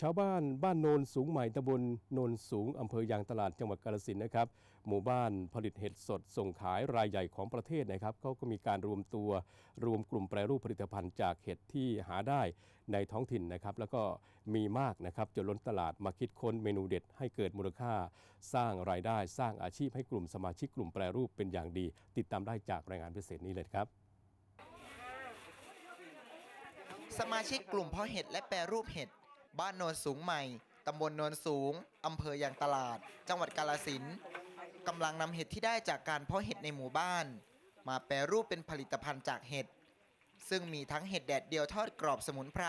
ชาวบ้านบ้านโนนสูงใหม่ตำบลโนนสูงอำเภอยางตลาดจังหวัดกาฬสินธุ์นะครับ หมู่บ้านผลิตเห็ดสดส่งขายรายใหญ่ของประเทศนะครับเขาก็มีการรวมตัวรวมกลุ่มแปรรูปผลิตภัณฑ์จากเห็ดที่หาได้ในท้องถิ่นนะครับ แล้วก็มีมากนะครับจนล้นตลาดมาคิดค้นเมนูเด็ดให้เกิดมูลค่า สร้างรายได้สร้างอาชีพให้กลุ่มสมาชิกกลุ่มแปรรูปเป็นอย่างดี ติดตามได้จากรายงานพิเศษนี้เลยครับสมาชิกกลุ่มเพาะเห็ดและแปรรูปเห็ด บ้านโนนสูงใหม่ ตำบลโนนสูง อำเภอยางตลาด จังหวัดกาลสินกำลังนำเห็ดที่ได้จากการเพาะเห็ดในหมู่บ้าน มาแปรรูปเป็นผลิตภัณฑ์จากเห็ด ซึ่งมีทั้งเห็ดแดดเดียวทอดกรอบสมุนไพร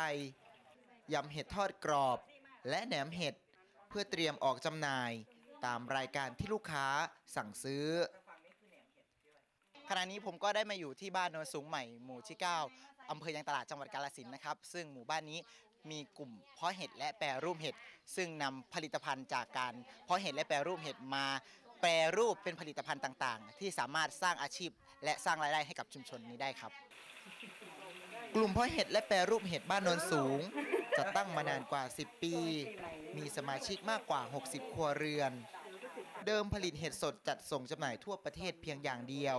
ยำเห็ดทอดกรอบ และแหนมเห็ดเพื่อเตรียมออกจำหน่าย ตามรายการที่ลูกค้าสั่งซื้อขณะนี้ผมก็ได้มาอยู่ที่บ้านโนนสูงใหม่หมู่ที่ 9อำเภอยางตลาดจังหวัดกาฬสินนะครับ ซึ่งหมู่บ้านนี้ มีกลุ่มเพาะเห็ดและแปรรูปเห็ด ซึ่งนำผลิตภัณฑ์จากการเพาะเห็ดและแปรรูปเห็ดมาแปรรูปเป็นผลิตภัณฑ์ต่างๆ ที่สามารถสร้างอาชีพ และสร้างรายได้ให้กับชุมชนนี้ได้ครับ กลุ่มเพาะเห็ดและแปรรูปเห็ดบ้านโนนสูงจะตั้งมานานกว่า 10 ปี มีสมาชิกมากกว่า 60 ครัวเรือน เดิมผลิตเห็ดสดจัดส่งจำหน่ายทั่วประเทศเพียงอย่างเดียว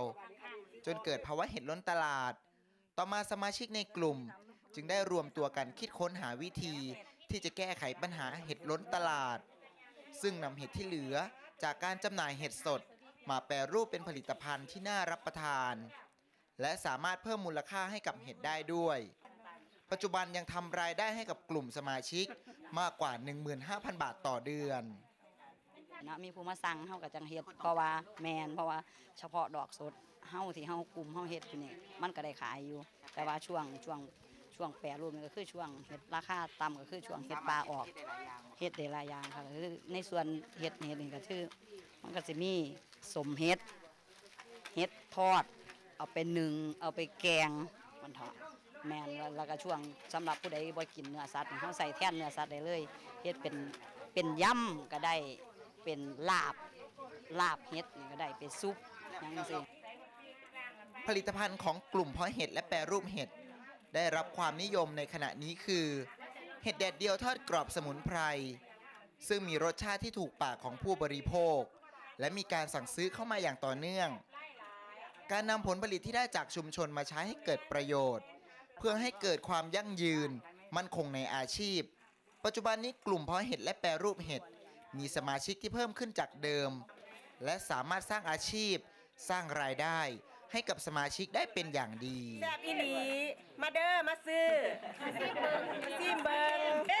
จนเกิดภาวะเห็ดล้นตลาด ต่อมาสมาชิกในกลุ่ม จึงได้รวมตัวกันคิดค้นหาวิธีที่จะแก้ไขปัญหาเห็ดล้นตลาด ซึ่งนำเห็ดที่เหลือจากการจำหน่ายเห็ดสด มาแปรรูปเป็นผลิตภัณฑ์ที่น่ารับประทาน และสามารถเพิ่มมูลค่าให้กับเห็ดได้ด้วย ปัจจุบันยังทำรายได้ให้กับกลุ่มสมาชิกมากกว่า 15,000 บาทต่อเดือนนะมีผู้มาสั่งเฮาก็จังเฮ็ดเพราะว่าแมนเพราะว่าเฉพาะดอกสดเฮาที่เฮากลุ่มเฮาเฮ็ดอยู่นี่มันก็ได้ขายอยู่ แต่ว่าช่วงช่วง ช่วงแปรรูปนี่ก็คือช่วงเฮ็ดราคาต่ำก็คือช่วงเฮ็ดปลาออกเฮ็ดได้หลายางค่ะก็คือในส่วนเฮ็ดเฮ็ดนี่ก็คือมันก็สิมีสมเฮ็ดเฮ็ดทอด เอาไปหนึ่งเอาไปแกงมันเถาะแมนแล้วก็ช่วงสำหรับผู้ใดบ่กินเนื้อสัตว์เฮาใส่แท่นเนื้อสัตว์ได้เลยเฮ็ดเป็นเป็นยำก็ได้เป็นลาบลาบเฮ็ดก็ได้เป็นซุปอยังสิผลิตภัณฑ์ของกลุ่มเพาะเห็ดและแปรรูปเห็ด ได้รับความนิยมในขณะนี้คือ เห็ดแดดเดียวทอดกรอบสมุนไพร ซึ่งมีรสชาติที่ถูกปากของผู้บริโภค และมีการสั่งซื้อเข้ามาอย่างต่อเนื่อง การนำผลผลิตที่ได้จากชุมชนมาใช้ให้เกิดประโยชน์ เพื่อให้เกิดความยั่งยืน มั่นคงในอาชีพ ปัจจุบันนี้กลุ่มเพาะเห็ดและแปรรูปเห็ดมีสมาชิกที่เพิ่มขึ้นจากเดิม และสามารถสร้างอาชีพ สร้างรายได้ ให้กับสมาชิกได้เป็นอย่างดี แซ่บอีหลี มาเด้อมาซื้อ มาซิมเบิงเด้